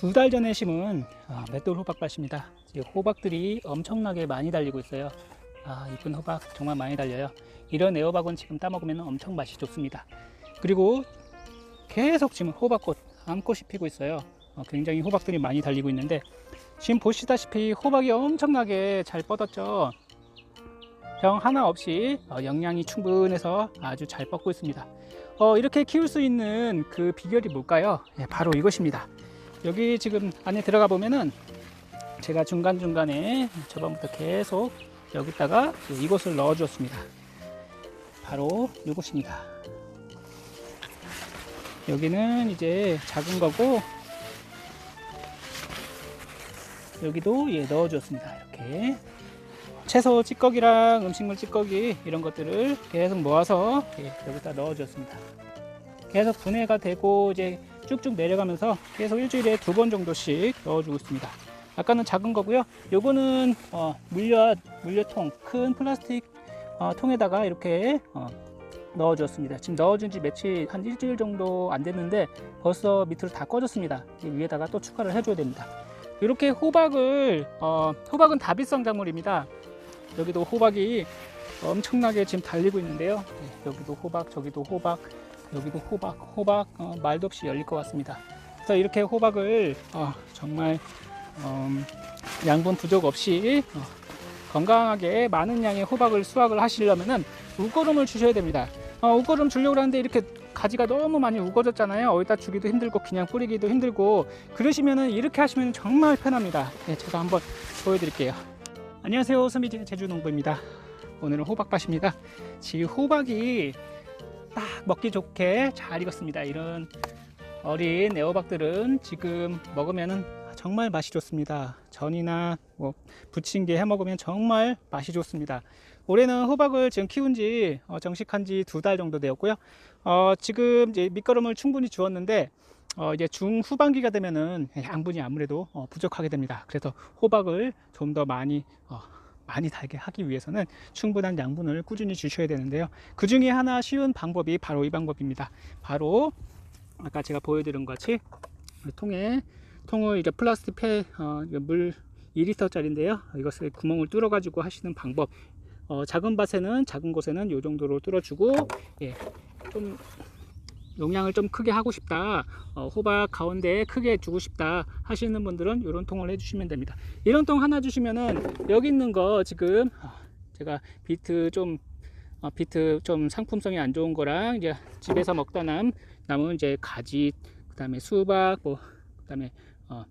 두 달 전에 심은 아, 맷돌 호박밭입니다. 호박들이 엄청나게 많이 달리고 있어요. 아, 이쁜 호박 정말 많이 달려요. 이런 애호박은 지금 따먹으면 엄청 맛이 좋습니다. 그리고 계속 지금 호박꽃, 암꽃이 피고 있어요. 어, 굉장히 호박들이 많이 달리고 있는데 지금 보시다시피 호박이 엄청나게 잘 뻗었죠. 병 하나 없이 어, 영양이 충분해서 아주 잘 뻗고 있습니다. 어, 이렇게 키울 수 있는 그 비결이 뭘까요? 예, 바로 이것입니다. 여기 지금 안에 들어가 보면은 제가 중간중간에 저번부터 계속 여기다가 이것을 넣어 주었습니다. 바로 이것입니다. 여기는 이제 작은 거고 여기도 예 넣어 주었습니다. 이렇게 채소 찌꺼기랑 음식물 찌꺼기 이런 것들을 계속 모아서 예, 여기다 넣어 주었습니다. 계속 분해가 되고 이제 쭉쭉 내려가면서 계속 일주일에 두 번 정도씩 넣어주고 있습니다. 아까는 작은 거고요. 요거는 어, 물엿 물엿통 큰 플라스틱 어, 통에다가 이렇게 어, 넣어주었습니다. 지금 넣어준 지 며칠 한 일주일 정도 안 됐는데 벌써 밑으로 다 꺼졌습니다. 이 위에다가 또 추가를 해줘야 됩니다. 이렇게 호박을 어, 호박은 다비성 작물입니다. 여기도 호박이 엄청나게 지금 달리고 있는데요. 네, 여기도 호박, 저기도 호박, 여기도 호박, 호박 어, 말도 없이 열릴 것 같습니다. 그래서 이렇게 호박을 어, 정말 음, 양분 부족 없이 어, 건강하게 많은 양의 호박을 수확을 하시려면은 우거름을 주셔야 됩니다. 어, 우거름 주려고 하는데 이렇게 가지가 너무 많이 우거졌잖아요. 어디다 주기도 힘들고 그냥 뿌리기도 힘들고 그러시면은 이렇게 하시면 정말 편합니다. 네, 제가 한번 보여드릴게요. 안녕하세요, 서미진 제주농부입니다. 오늘은 호박밭입니다. 지금 호박이 딱 먹기 좋게 잘 익었습니다. 이런 어린 애호박들은 지금 먹으면은 정말 맛이 좋습니다. 전이나 뭐 부침개 해 먹으면 정말 맛이 좋습니다. 올해는 호박을 지금 키운 지 어, 정식한 지 두 달 정도 되었고요. 어, 지금 이제 밑거름을 충분히 주었는데 어, 이제 중후반기가 되면은 양분이 아무래도 어, 부족하게 됩니다. 그래서 호박을 좀 더 많이 어, 많이 달게 하기 위해서는 충분한 양분을 꾸준히 주셔야 되는데요. 그 중에 하나 쉬운 방법이 바로 이 방법입니다. 바로 아까 제가 보여드린 것 같이 통에 통을 이제 플라스틱 폐, 어, 이거 물 2리터 짜리인데요. 이것을 구멍을 뚫어 가지고 하시는 방법. 어, 작은 밭에는 작은 곳에는 이 정도로 뚫어주고 예, 좀 용량을 좀 크게 하고 싶다 어, 호박 가운데에 크게 주고 싶다 하시는 분들은 이런 통을 해주시면 됩니다 이런 통 하나 주시면은 여기 있는 거 지금 어, 제가 비트 좀 어, 비트 좀 상품성이 안 좋은 거랑 이제 집에서 먹다 남 남은 이제 가지 그 다음에 수박 뭐 그 다음에 어,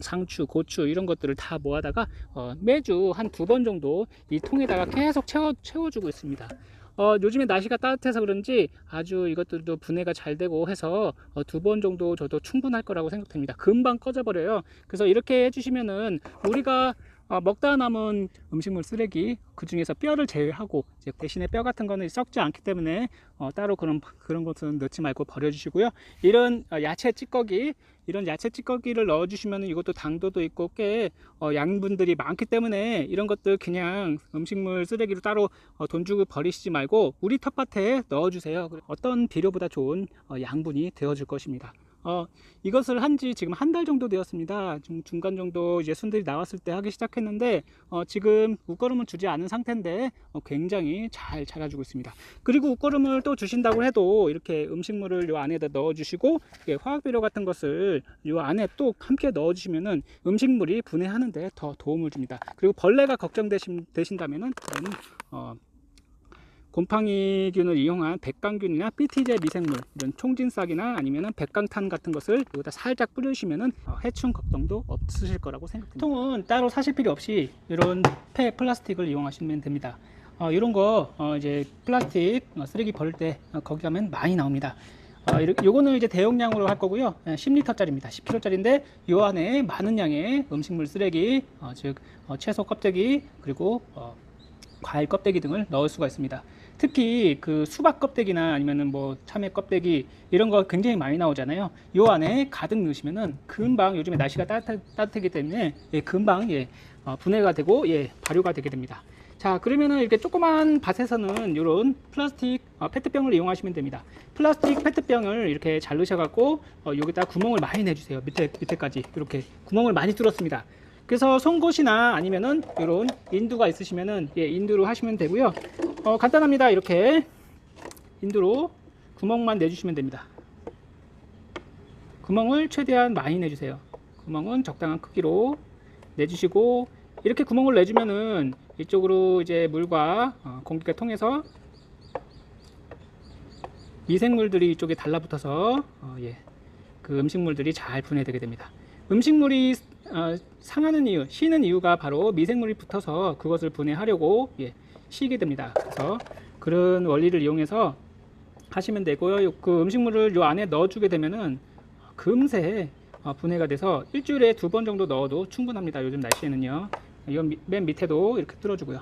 상추, 고추 이런 것들을 다 모아다가 어, 매주 한 두 번 정도 이 통에다가 계속 채워 채워주고 있습니다. 어, 요즘에 날씨가 따뜻해서 그런지 아주 이것들도 분해가 잘 되고 해서 어, 두번 정도 저도 충분할 거라고 생각됩니다. 금방 꺼져 버려요. 그래서 이렇게 해주시면은 우리가 어, 먹다 남은 음식물 쓰레기 그 중에서 뼈를 제외하고 이제 대신에 뼈 같은 거는 썩지 않기 때문에 어, 따로 그런 그런 것은 넣지 말고 버려주시고요. 이런 어, 야채 찌꺼기 이런 야채 찌꺼기를 넣어주시면 이것도 당도도 있고 꽤 어, 양분들이 많기 때문에 이런 것들 그냥 음식물 쓰레기로 따로 어, 돈 주고 버리시지 말고 우리 텃밭에 넣어주세요. 어떤 비료보다 좋은 어, 양분이 되어줄 것입니다. 어, 이것을 한 지 지금 한 달 정도 되었습니다. 중, 중간 정도 이제 순들이 나왔을 때 하기 시작했는데 어, 지금 웃거름을 주지 않은 상태인데 어, 굉장히 잘 자라주고 있습니다. 그리고 웃거름을 또 주신다고 해도 이렇게 음식물을 요 안에다 넣어주시고 예, 화학 비료 같은 것을 요 안에 또 함께 넣어주시면은 음식물이 분해하는데 더 도움을 줍니다. 그리고 벌레가 걱정되신다면은 어, 곰팡이균을 이용한 백강균이나 BT제 미생물 이런 총진싹이나 아니면은 백강탄 같은 것을 여기다 살짝 뿌리시면은 어, 해충 걱정도 없으실 거라고 생각합니다. 통은 따로 사실 필요 없이 이런 폐 플라스틱을 이용하시면 됩니다. 어, 이런 거 어, 이제 플라스틱 어, 쓰레기 버릴 때 어, 거기 가면 많이 나옵니다. 어, 요거는 이제 대용량으로 할 거고요. 10리터 짜리입니다. 10kg짜리인데 요 안에 많은 양의 음식물 쓰레기, 어, 즉 어, 채소 껍데기 그리고 어, 과일 껍데기 등을 넣을 수가 있습니다. 특히 그 수박 껍데기나 아니면은 뭐 참외 껍데기 이런 거 굉장히 많이 나오잖아요. 요 안에 가득 넣으시면은 금방 요즘에 날씨가 따뜻, 따뜻하기 때문에 예, 금방 예, 어, 분해가 되고 예, 발효가 되게 됩니다. 자 그러면은 이렇게 조그만 밭에서는 이런 플라스틱 어, 페트병을 이용하시면 됩니다. 플라스틱 페트병을 이렇게 잘 넣으셔갖고 어, 여기다 구멍을 많이 내주세요. 밑에 밑에까지 이렇게 구멍을 많이 뚫었습니다. 그래서 송곳이나 아니면은 이런 인두가 있으시면은 예, 인두로 하시면 되고요. 어, 간단합니다. 이렇게 인두로 구멍만 내주시면 됩니다. 구멍을 최대한 많이 내주세요. 구멍은 적당한 크기로 내주시고 이렇게 구멍을 내주면은 이쪽으로 이제 물과 어, 공기가 통해서 미생물들이 이쪽에 달라붙어서 어, 예, 그 음식물들이 잘 분해되게 됩니다. 음식물이 어, 상하는 이유, 쉬는 이유가 바로 미생물이 붙어서 그것을 분해하려고 예, 쉬게 됩니다. 그래서 그런 원리를 이용해서 하시면 되고요. 요- 그 음식물을 요 안에 넣어주게 되면은 금세 어, 분해가 돼서 일주일에 두 번 정도 넣어도 충분합니다. 요즘 날씨에는요. 이맨 밑에도 이렇게 뚫어주고요.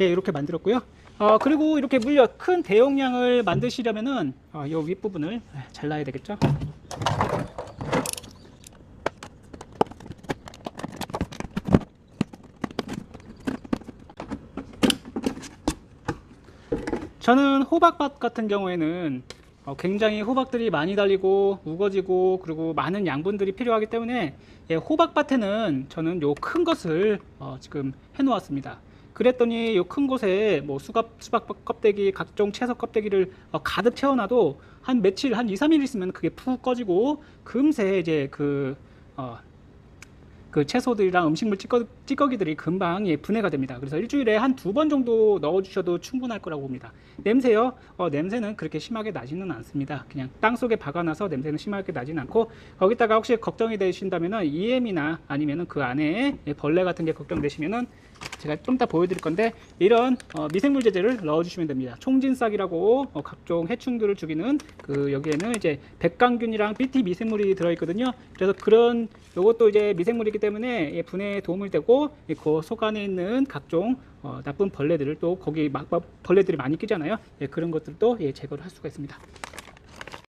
예, 이렇게 만들었고요. 어, 그리고 이렇게 물려 큰 대용량을 만드시려면은 어, 이 윗부분을 잘라야 되겠죠. 저는 호박밭 같은 경우에는 어, 굉장히 호박들이 많이 달리고 우거지고 그리고 많은 양분들이 필요하기 때문에 예, 호박밭에는 저는 요 큰 것을 어, 지금 해 놓았습니다. 그랬더니 요큰 곳에 뭐 수박, 수박 껍데기, 각종 채소 껍데기를 어, 가득 채워놔도 한 며칠, 한 2, 3일 있으면 그게 푹 꺼지고 금세 이제 그, 어, 그 채소들이랑 음식물 찌꺼, 찌꺼 기들이 금방 예, 분해가 됩니다. 그래서 일주일에 한 두 번 정도 넣어주셔도 충분할 거라고 봅니다. 냄새요? 어, 냄새는 그렇게 심하게 나지는 않습니다. 그냥 땅 속에 박아놔서 냄새는 심하게 나지는 않고 거기다가 혹시 걱정이 되신다면은 EM이나 아니면은 그 안에 예, 벌레 같은 게 걱정되시면은 제가 좀 이따 보여드릴 건데 이런 어, 미생물 제제를 넣어주시면 됩니다. 총진싹이라고 어, 각종 해충들을 죽이는 그 여기에는 이제 백강균이랑 BT 미생물이 들어있거든요. 그래서 그런 요것도 이제 미생물이기 때문에 예, 분해에 도움을 되고 예, 그속 안에 있는 각종 어, 나쁜 벌레들을 또 거기 막, 막 벌레들이 많이 끼잖아요. 예, 그런 것들도 예, 제거를 할 수가 있습니다.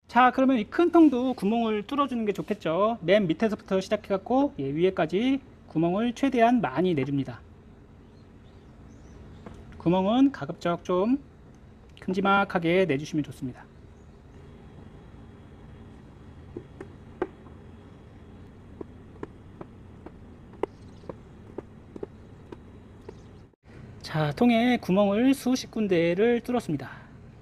자 그러면 이 큰 통도 구멍을 뚫어주는 게 좋겠죠. 맨 밑에서부터 시작해갖고 예, 위에까지 구멍을 최대한 많이 내줍니다. 구멍은 가급적 좀 큼지막하게 내주시면 좋습니다. 자, 통에 구멍을 수십 군데를 뚫었습니다.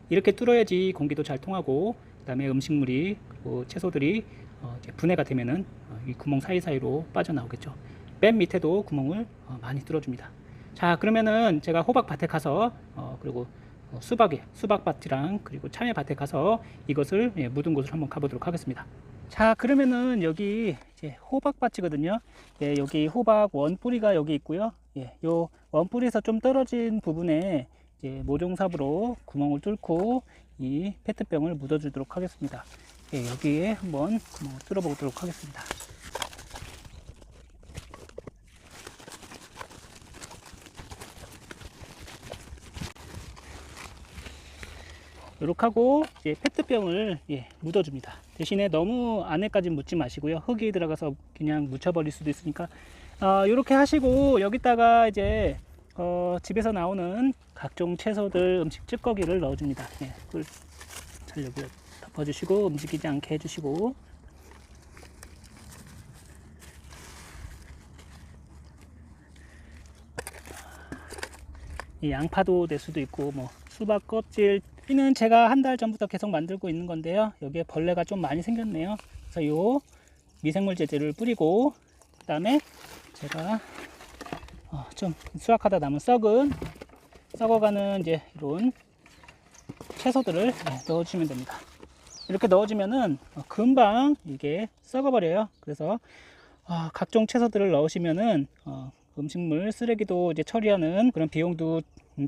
이렇게 뚫어야지 공기도 잘 통하고, 그다음에 음식물이 그리고 채소들이 어, 분해가 되면은 어, 이 구멍 사이사이로 빠져나오겠죠. 맨 밑에도 구멍을 어, 많이 뚫어줍니다. 자, 그러면은 제가 호박밭에 가서 어, 그리고 어, 수박에 수박밭이랑 그리고 참외밭에 가서 이것을 예, 묻은 곳을 한번 가보도록 하겠습니다. 자, 그러면은 여기 이제 호박밭이거든요. 예, 여기 호박 원뿌리가 여기 있고요. 예, 요 원뿌리에서 좀 떨어진 부분에 이제 모종삽으로 구멍을 뚫고 이 페트병을 묻어 주도록 하겠습니다. 예, 여기에 한번 구멍을 뚫어 보도록 하겠습니다. 이렇게 하고 이제 페트병을 예, 묻어줍니다. 대신에 너무 안에까지 묻지 마시고요. 흙이 들어가서 그냥 묻혀 버릴 수도 있으니까 어, 이렇게 하시고 여기다가 이제 어, 집에서 나오는 각종 채소들 음식 찌꺼기를 넣어줍니다. 예, 그걸 잘 여기 덮어주시고 움직이지 않게 해주시고 이 양파도 될 수도 있고 뭐 수박 껍질 이는 제가 한 달 전부터 계속 만들고 있는 건데요. 여기에 벌레가 좀 많이 생겼네요. 그래서 요 미생물 제제를 뿌리고 그 다음에 제가 어, 좀 수확하다 남은 썩은 썩어가는 이제 이런 채소들을 네, 넣어주시면 됩니다. 이렇게 넣어주면은 어, 금방 이게 썩어버려요. 그래서 어, 각종 채소들을 넣으시면은 어, 음식물 쓰레기도 이제 처리하는 그런 비용도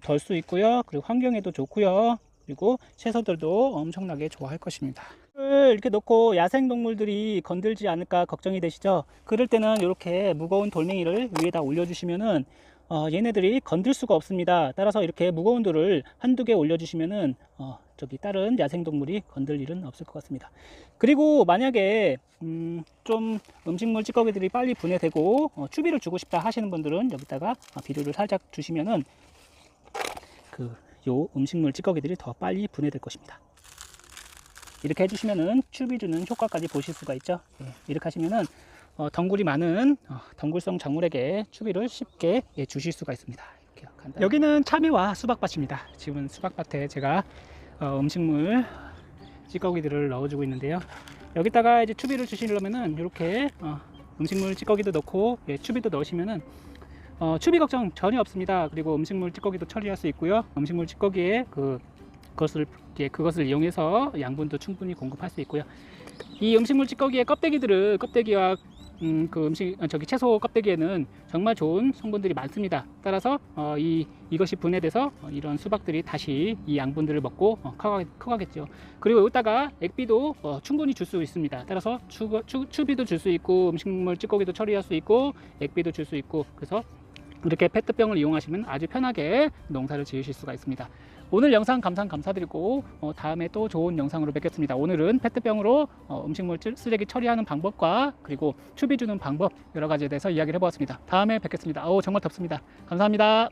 덜 수 있고요. 그리고 환경에도 좋고요. 그리고 채소들도 엄청나게 좋아할 것입니다. 이렇게 놓고 야생 동물들이 건들지 않을까 걱정이 되시죠? 그럴 때는 이렇게 무거운 돌멩이를 위에다 올려주시면은 어, 얘네들이 건들 수가 없습니다. 따라서 이렇게 무거운 돌을 한두 개 올려주시면은 어, 저기 다른 야생동물이 건들 일은 없을 것 같습니다. 그리고 만약에 음, 좀 음식물 찌꺼기들이 빨리 분해되고 어, 추비를 주고 싶다 하시는 분들은 여기다가 어, 비료를 살짝 주시면은 그 요 음식물 찌꺼기들이 더 빨리 분해될 것입니다. 이렇게 해주시면은 추비 주는 효과까지 보실 수가 있죠. 예, 이렇게 하시면은 어, 덩굴이 많은 어, 덩굴성 작물에게 추비를 쉽게 예, 주실 수가 있습니다. 이렇게. 여기는 참외와 수박밭입니다. 지금 수박밭에 제가 어, 음식물 찌꺼기들을 넣어주고 있는데요. 여기다가 이제 추비를 주시려면은 이렇게 어, 음식물 찌꺼기도 넣고 예, 추비도 넣으시면은 어, 추비 걱정 전혀 없습니다. 그리고 음식물 찌꺼기도 처리할 수 있고요. 음식물 찌꺼기에 그 그것을 예, 그것을 이용해서 양분도 충분히 공급할 수 있고요. 이 음식물 찌꺼기의 껍데기들을 껍데기와 음, 그 음식 어, 저기 채소 껍데기에는 정말 좋은 성분들이 많습니다. 따라서 어, 이 이것이 분해돼서 어, 이런 수박들이 다시 이 양분들을 먹고 어, 커가, 커가겠 죠. 그리고 여기다가 액비도 어, 충분히 줄 수 있습니다. 따라서 추, 추, 추비도 줄 수 있고 음식물 찌꺼기도 처리할 수 있고 액비도 줄 수 있고 그래서 이렇게 페트병을 이용하시면 아주 편하게 농사를 지으실 수가 있습니다. 오늘 영상 감상 감사드리고 어, 다음에 또 좋은 영상으로 뵙겠습니다. 오늘은 페트병으로 어, 음식물 찌- 쓰레기 처리하는 방법과 그리고 추비 주는 방법 여러 가지에 대해서 이야기를 해보았습니다. 다음에 뵙겠습니다. 어우 정말 덥습니다. 감사합니다.